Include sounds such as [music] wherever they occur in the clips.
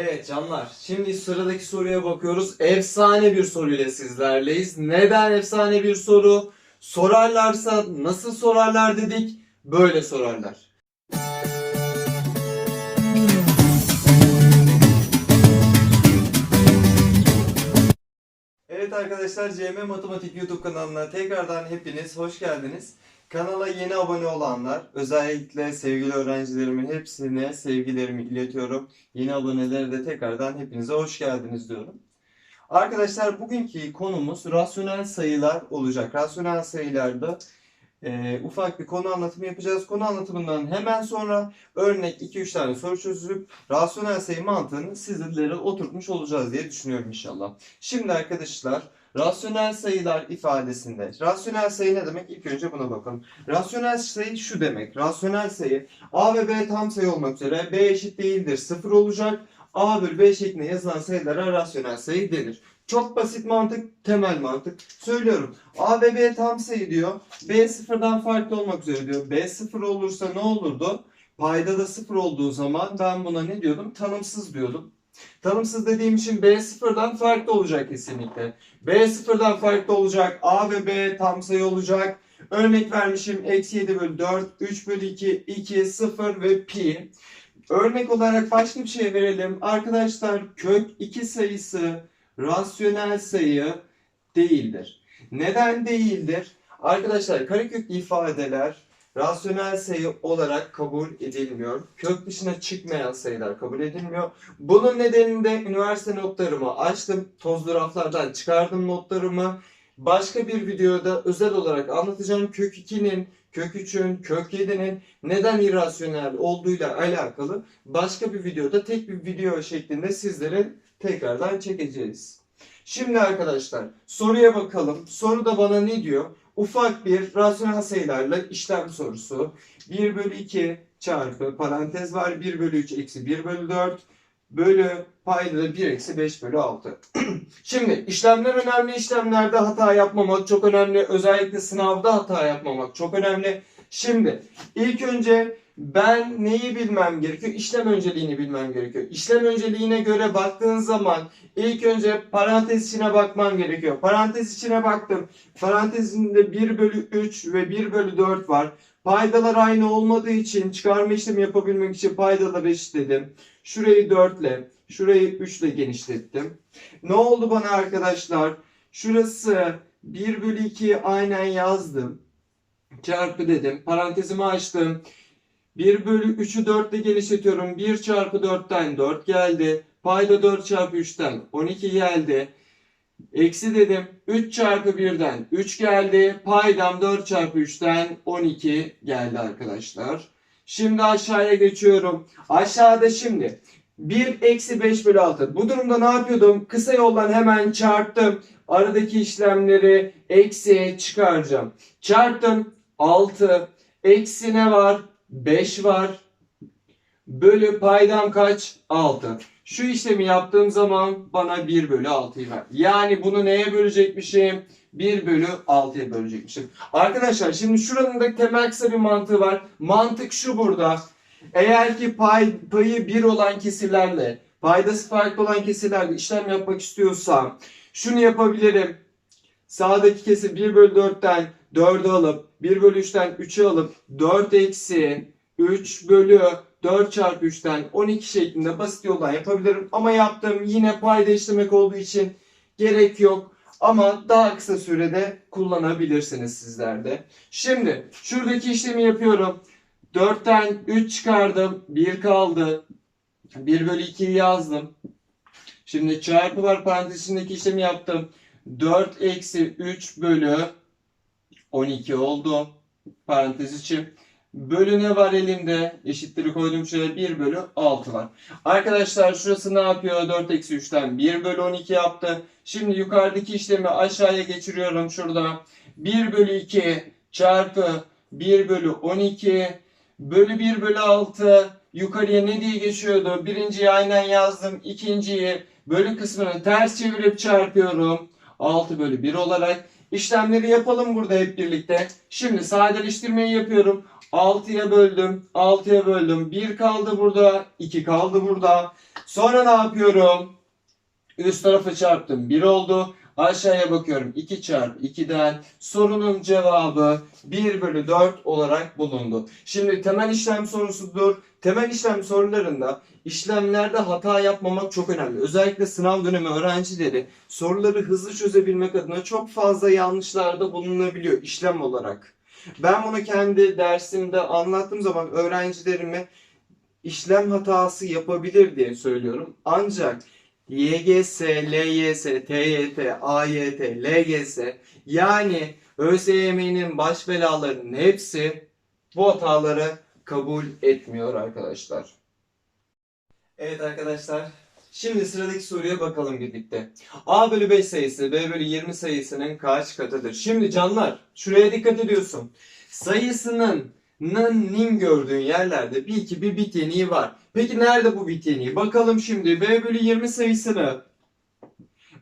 Evet canlar, şimdi sıradaki soruya bakıyoruz. Efsane bir soruyla sizlerleyiz. Neden efsane bir soru? Sorarlarsa nasıl sorarlar dedik? Böyle sorarlar. Evet arkadaşlar CM Matematik YouTube kanalına tekrardan hepiniz hoş geldiniz. Kanala yeni abone olanlar, özellikle sevgili öğrencilerimin hepsine sevgilerimi iletiyorum. Yeni abonelere de tekrardan hepinize hoş geldiniz diyorum. Arkadaşlar bugünkü konumuz rasyonel sayılar olacak. Rasyonel sayılarda e, ufak bir konu anlatımı yapacağız. Konu anlatımından hemen sonra örnek 2-3 tane soru çözüp rasyonel sayı mantığını sizlere oturtmuş olacağız diye düşünüyorum inşallah. Şimdi arkadaşlar rasyonel sayılar ifadesinde rasyonel sayı ne demek? İlk önce buna bakalım. Rasyonel sayı şu demek. Rasyonel sayı A ve B tam sayı olmak üzere B eşit değildir 0 olacak. A bölü B şeklinde yazılan sayılara rasyonel sayı denir. Çok basit mantık, temel mantık. Söylüyorum. A ve B tam sayı diyor. B sıfırdan farklı olmak üzere diyor. B sıfır olursa ne olurdu? Payda da sıfır olduğu zaman ben buna ne diyordum? Tanımsız diyordum. Tanımsız dediğim için B sıfırdan farklı olacak kesinlikle. B sıfırdan farklı olacak. A ve B tam sayı olacak. Örnek vermişim. Eksi 7 bölü 4, 3 bölü 2, 2, 0 ve pi. Örnek olarak başka bir şey verelim. Arkadaşlar kök 2 sayısı rasyonel sayı değildir. Neden değildir? Arkadaşlar kareköklü ifadeler rasyonel sayı olarak kabul edilmiyor. Kök dışına çıkmayan sayılar kabul edilmiyor. Bunun nedeninde üniversite notlarımı açtım. Tozlu raflardan çıkardım notlarımı. Başka bir videoda özel olarak anlatacağım. Kök 2'nin, kök 3'ün, kök 7'nin neden irrasyonel olduğuyla alakalı başka bir videoda tek bir video şeklinde sizlere tekrardan çekeceğiz. Şimdi arkadaşlar soruya bakalım. Soruda bana ne diyor? Ufak bir rasyonel sayılarla işlem sorusu. 1 bölü 2 çarpı parantez var 1 bölü 3 eksi 1 bölü 4 bölü payda da 1 eksi 5 bölü 6. [clears throat] Şimdi işlemler önemli. İşlemlerde hata yapmamak çok önemli. Özellikle sınavda hata yapmamak çok önemli. Şimdi ilk önce ben neyi bilmem gerekiyor? İşlem önceliğini bilmem gerekiyor. İşlem önceliğine göre baktığın zaman ilk önce parantez içine bakmam gerekiyor. Parantez içine baktım. Parantezinde 1 bölü 3 ve 1 bölü 4 var. Paydalar aynı olmadığı için çıkarma işlemi yapabilmek için paydaları eşitledim. Şurayı 4 ile, şurayı 3 ile genişlettim. Ne oldu bana arkadaşlar? Şurası 1 bölü 2 aynen yazdım. Çarpı dedim. Parantezimi açtım. 1 bölü 3'ü 4 ile genişletiyorum. 1 çarpı 4'ten 4 geldi. Payda 4 çarpı 3'ten 12 geldi. Eksi dedim. 3 çarpı 1'den 3 geldi. Paydam 4 çarpı 3'ten 12 geldi arkadaşlar. Şimdi aşağıya geçiyorum. Aşağıda şimdi 1 eksi 5 bölü 6. Bu durumda ne yapıyordum? Kısa yoldan hemen çarptım. Aradaki işlemleri eksiye çıkaracağım. Çarptım 6. Eksi ne var? 5 var. Bölü paydam kaç? 6. Şu işlemi yaptığım zaman bana 1 bölü 6'yı ver. Yani bunu neye bölecekmişim? 1 bölü 6'ya bölecekmişim. Arkadaşlar şimdi şuranın da temel kısa bir mantığı var. Mantık şu burada. Eğer ki pay, payı 1 olan kesirlerle, paydası farklı olan kesirlerle işlem yapmak istiyorsam şunu yapabilirim. Sağdaki kesir 1 bölü 4'ten 4'ü alıp 1 bölü 3'ten 3'ü alıp 4 eksi 3 bölü 4 çarpı 3'ten 12 şeklinde basit yoldan yapabilirim. Ama yaptığım yine payda işlemek olduğu için gerek yok. Ama daha kısa sürede kullanabilirsiniz sizler de. Şimdi şuradaki işlemi yapıyorum. 4'ten 3 çıkardım. 1 kaldı. 1 bölü 2'yi yazdım. Şimdi çarpı var parantez içindeki işlemi yaptım. 4 eksi 3 bölü 12 oldu. Parantez için. Bölü ne var elimde? Eşitleri koydum şöyle 1 bölü 6 var. Arkadaşlar şurası ne yapıyor? 4 eksi 3'ten 1 bölü 12 yaptı. Şimdi yukarıdaki işlemi aşağıya geçiriyorum şurada. 1 bölü 2 çarpı 1 bölü 12 bölü 1 bölü 6 yukarıya ne diye geçiyordu? Birinciyi aynen yazdım. İkinciyi bölü kısmını ters çevirip çarpıyorum. 6 bölü 1 olarak. İşlemleri yapalım burada hep birlikte. Şimdi sadeleştirmeyi yapıyorum. 6'ya böldüm. 6'ya böldüm. 1 kaldı burada. 2 kaldı burada. Sonra ne yapıyorum? Üst tarafı çarptım. 1 oldu. Aşağıya bakıyorum. 2 çarpı 2'den sorunun cevabı 1 bölü 4 olarak bulundu. Şimdi temel işlem sorusudur. Temel işlem sorularında işlemlerde hata yapmamak çok önemli. Özellikle sınav dönemi öğrencileri soruları hızlı çözebilmek adına çok fazla yanlışlarda bulunabiliyor işlem olarak. Ben bunu kendi dersimde anlattığım zaman öğrencilerime işlem hatası yapabilir diye söylüyorum. Ancak YGS, LYS, TYT, AYT, LGS yani ÖSYM'nin baş belalarının hepsi bu hataları kabul etmiyor arkadaşlar. Evet arkadaşlar. Şimdi sıradaki soruya bakalım birlikte. A bölü 5 sayısı B bölü 20 sayısının kaç katıdır? Şimdi canlar şuraya dikkat ediyorsun. Sayısının nın nin gördüğün yerlerde bir iki bir bit yeniği var. Peki nerede bu bit yeniği? Bakalım şimdi B bölü 20 sayısını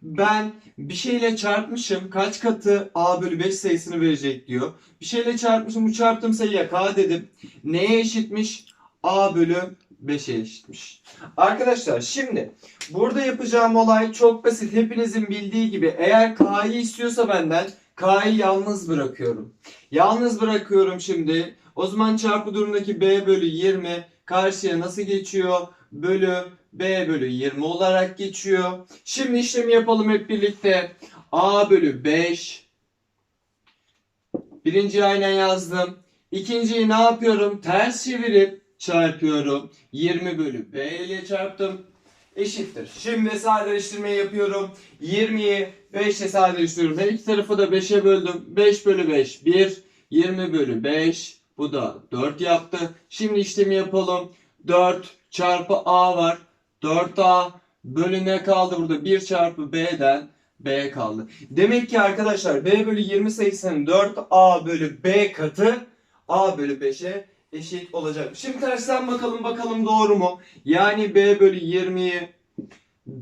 ben bir şeyle çarpmışım. Kaç katı A bölü 5 sayısını verecek diyor. Bir şeyle çarpmışım. Bu çarptığım sayıya K dedim. Neye eşitmiş? A bölü 5'e eşitmiş. Arkadaşlar şimdi burada yapacağım olay çok basit. Hepinizin bildiği gibi eğer K'yı istiyorsa benden K'yı yalnız bırakıyorum. Yalnız bırakıyorum şimdi. O zaman çarpı durumdaki B bölü 20 karşıya nasıl geçiyor? Bölü B bölü 20 olarak geçiyor. Şimdi işlemi yapalım hep birlikte. A bölü 5. Birinciyi aynen yazdım. İkinciyi ne yapıyorum? Ters çevirip çarpıyorum. 20 bölü B ile çarptım. Eşittir. Şimdi sadeleştirmeyi yapıyorum. 20'yi 5 ile sadeleştiriyorum. Her iki tarafı da 5'e böldüm. 5 bölü 5 1. 20 bölü 5. Bu da 4 yaptı. Şimdi işlemi yapalım. 4 çarpı A var. 4A bölü ne kaldı burada? 1 çarpı B'den B kaldı. Demek ki arkadaşlar B bölü 20 sayısının 4A bölü B katı A bölü 5'e eşit olacak. Şimdi tersten bakalım bakalım doğru mu? Yani B bölü 20'yi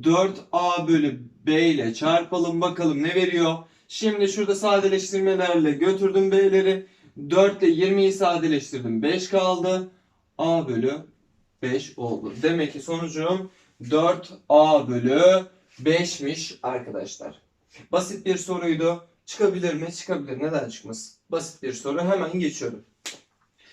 4A bölü B ile çarpalım bakalım ne veriyor? Şimdi şurada sadeleştirmelerle götürdüm B'leri. 4 ile 20'yi sadeleştirdim. 5 kaldı. A bölü 5 oldu. Demek ki sonucum 4A bölü 5'miş arkadaşlar. Basit bir soruydu. Çıkabilir mi? Çıkabilir. Neden çıkmasın? Basit bir soru. Hemen geçiyorum.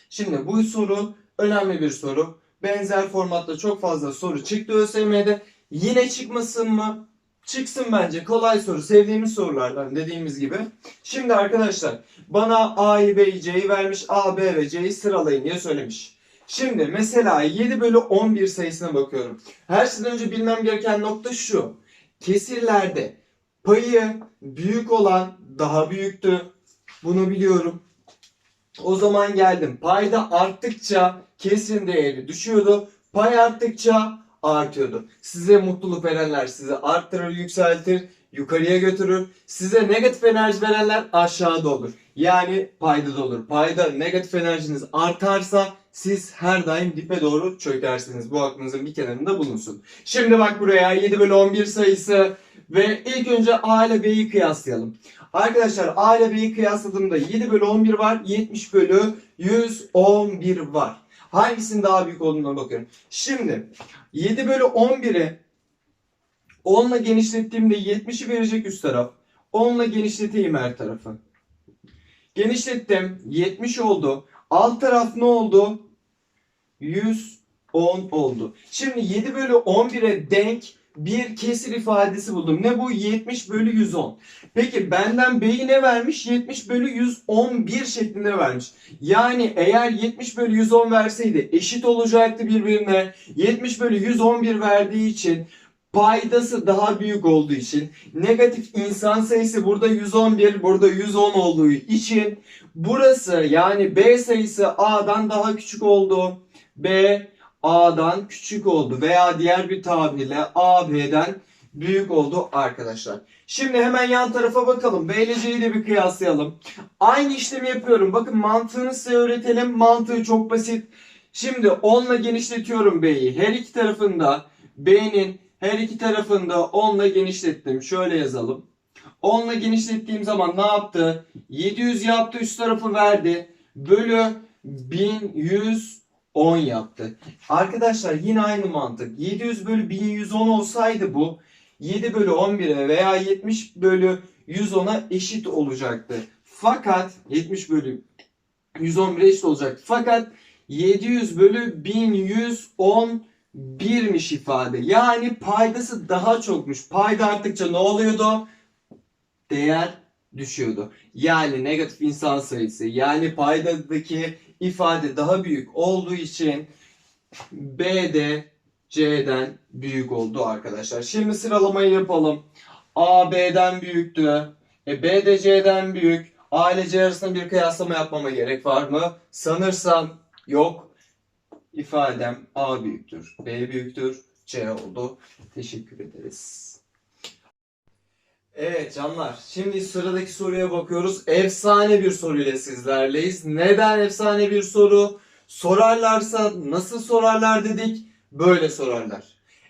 Şimdi bu soru önemli bir soru. Benzer formatta çok fazla soru çıktı ÖSYM'de. Yine çıkmasın mı? Çıksın bence. Kolay soru. Sevdiğimiz sorulardan dediğimiz gibi. Şimdi arkadaşlar bana A'yı B'yi C'yi vermiş. A, B ve C'yi sıralayın diye söylemiş. Şimdi mesela 7 bölü 11 sayısına bakıyorum. Her şeyden önce bilmem gereken nokta şu. Kesirlerde payı büyük olan daha büyüktü. Bunu biliyorum. O zaman geldim. Payda arttıkça kesin değeri düşüyordu. Pay arttıkça artıyordu. Size mutluluk verenler sizi arttırır, yükseltir, yukarıya götürür. Size negatif enerji verenler aşağıda olur. Yani payda da olur. Payda negatif enerjiniz artarsa siz her daim dipe doğru çökersiniz. Bu aklınızın bir kenarında bulunsun. Şimdi bak buraya 7 bölü 11 sayısı ve ilk önce A ile B'yi kıyaslayalım. Arkadaşlar A ile B'yi kıyasladığımda 7 bölü 11 var. 70 bölü 111 var. Hangisinin daha büyük olduğuna bakıyorum. Şimdi 7 bölü 11'i 10 ile genişlettiğimde 70'i verecek üst taraf. 10 ile genişleteyim her tarafı. Genişlettim. 70 oldu. Alt taraf ne oldu? 110 oldu. Şimdi 7 bölü 11'e denk bir kesir ifadesi buldum. Ne bu? 70 bölü 110. Peki benden B'yi ne vermiş? 70 bölü 111 şeklinde vermiş. Yani eğer 70 bölü 110 verseydi eşit olacaktı birbirine. 70 bölü 111 verdiği için paydası daha büyük olduğu için negatif insan sayısı burada 111 burada 110 olduğu için burası yani B sayısı A'dan daha küçük oldu. B A'dan küçük oldu veya diğer bir tabirle A B'den büyük oldu arkadaşlar. Şimdi hemen yan tarafa bakalım. B ile C'yi de bir kıyaslayalım. Aynı işlemi yapıyorum. Bakın mantığını size öğretelim. Mantığı çok basit. Şimdi 10 ile genişletiyorum B'yi. Her iki tarafında B'nin her iki tarafında 10 ile genişlettim. Şöyle yazalım. 10 ile genişlettiğim zaman ne yaptı? 700 yaptı üst tarafı verdi. Bölü 1110 yaptı. Arkadaşlar yine aynı mantık. 700 bölü 1110 olsaydı bu 7 bölü 11'e veya 70 bölü 110'a eşit olacaktı. Fakat 70 bölü 111'e eşit olacaktı. Fakat 700 bölü 1111'miş ifade. Yani paydası daha çokmuş. Payda arttıkça ne oluyordu? Değer düşüyordu. Yani negatif insan sayısı yani paydadaki ifade daha büyük olduğu için B de C'den büyük oldu arkadaşlar. Şimdi sıralamayı yapalım. A B'den büyüktü. E, B de C'den büyük. A ile C arasında bir kıyaslama yapmama gerek var mı? Sanırsam yok. İfadem A büyüktür, B büyüktür, C oldu. Teşekkür ederiz. Evet canlar, şimdi sıradaki soruya bakıyoruz. Efsane bir soruyla sizlerleyiz. Neden efsane bir soru? Sorarlarsa nasıl sorarlar dedik? Böyle sorarlar.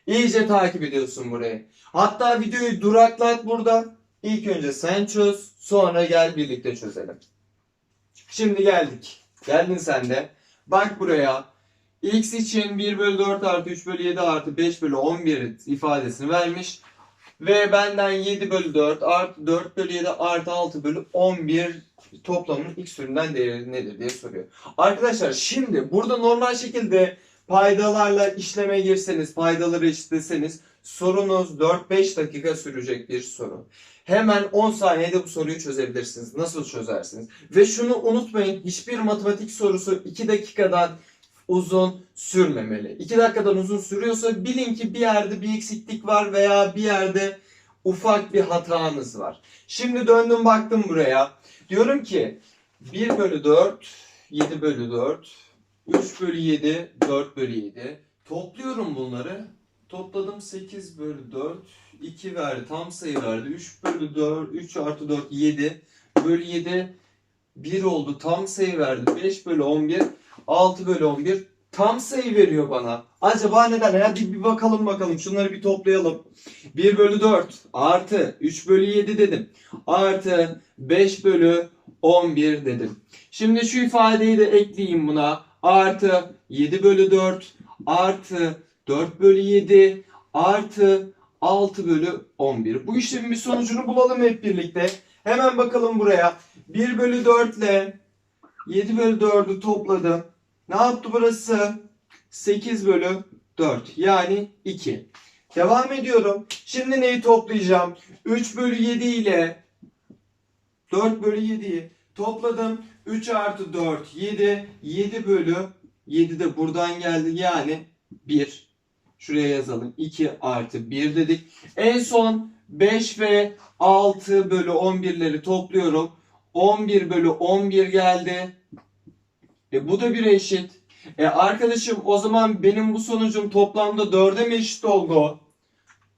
İyice takip ediyorsun burayı. Hatta videoyu duraklat burada. İlk önce sen çöz, sonra gel birlikte çözelim. Şimdi geldik. Geldin sen de. Bak buraya. X için 1 bölü 4 artı 3 bölü 7 artı 5 bölü 11 ifadesini vermiş. Ve benden 7 bölü 4 artı 4 bölü 7 artı 6 bölü 11 toplamının x türünden değeri nedir diye soruyor. Arkadaşlar şimdi burada normal şekilde paydalarla işleme girseniz, paydaları eşitleseniz sorunuz 4-5 dakika sürecek bir soru. Hemen 10 saniyede bu soruyu çözebilirsiniz. Nasıl çözersiniz? Ve şunu unutmayın. Hiçbir matematik sorusu 2 dakikadan uzun sürmemeli. 2 dakikadan uzun sürüyorsa bilin ki bir yerde bir eksiklik var veya bir yerde ufak bir hatanız var. Şimdi döndüm baktım buraya. Diyorum ki 1 bölü 4, 7 bölü 4, 3 bölü 7, 4 bölü 7. Topluyorum bunları. Topladım 8 bölü 4, 2 verdi. Tam sayı verdi. 3 bölü 4, 3 artı 4, 7. Bölü 7, 1 oldu. Tam sayı verdi. 5 bölü 11, 6 bölü 11. Tam sayı veriyor bana. Acaba neden? Hadi bir bakalım bakalım. Şunları bir toplayalım. 1 bölü 4 artı 3 bölü 7 dedim. Artı 5 bölü 11 dedim. Şimdi şu ifadeyi de ekleyeyim buna. Artı 7 bölü 4 artı 4 bölü 7 artı 6 bölü 11. Bu işlemin bir sonucunu bulalım hep birlikte. Hemen bakalım buraya. 1 bölü 4 ile 7 bölü 4'ü topladım. Ne yaptı burası? 8 bölü 4 yani 2. Devam ediyorum. Şimdi neyi toplayacağım? 3 bölü 7 ile 4 bölü 7'yi topladım. 3 artı 4 7. 7 bölü 7 de buradan geldi yani 1. Şuraya yazalım. 2 artı 1 dedik. En son 5 ve 6 bölü 11'leri topluyorum. 11 bölü 11 geldi. E bu da bir eşit. E arkadaşım o zaman benim bu sonucum toplamda 4'e mi eşit oldu?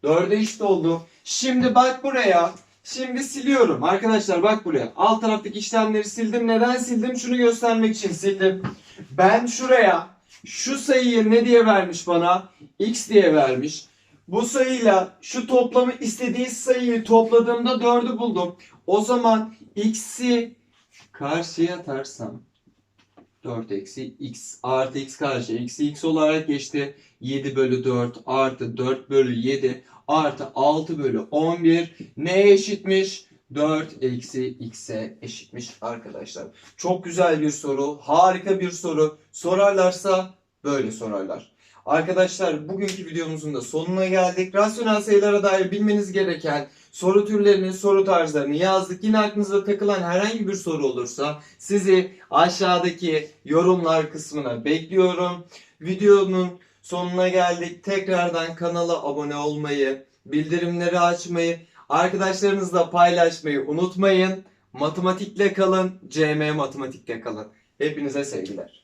4'e eşit oldu. Şimdi bak buraya. Şimdi siliyorum. Arkadaşlar bak buraya. Alt taraftaki işlemleri sildim. Neden sildim? Şunu göstermek için sildim. Ben şuraya şu sayıyı ne diye vermiş bana? X diye vermiş. Bu sayıyla şu toplamı istediği sayıyı topladığımda 4'ü buldum. O zaman x'i karşıya atarsam 4 eksi x artı x karşı eksi x olarak geçti. 7 bölü 4 artı 4 bölü 7 artı 6 bölü 11 neye eşitmiş? 4 eksi x'e eşitmiş arkadaşlar. Çok güzel bir soru. Harika bir soru. Sorarlarsa böyle sorarlar. Arkadaşlar bugünkü videomuzun da sonuna geldik. Rasyonel sayılara dair bilmeniz gereken soru türlerini, soru tarzlarını yazdık. Yine aklınıza takılan herhangi bir soru olursa sizi aşağıdaki yorumlar kısmına bekliyorum. Videonun sonuna geldik. Tekrardan kanala abone olmayı, bildirimleri açmayı, arkadaşlarınızla paylaşmayı unutmayın. Matematikle kalın, CM matematikle kalın. Hepinize sevgiler.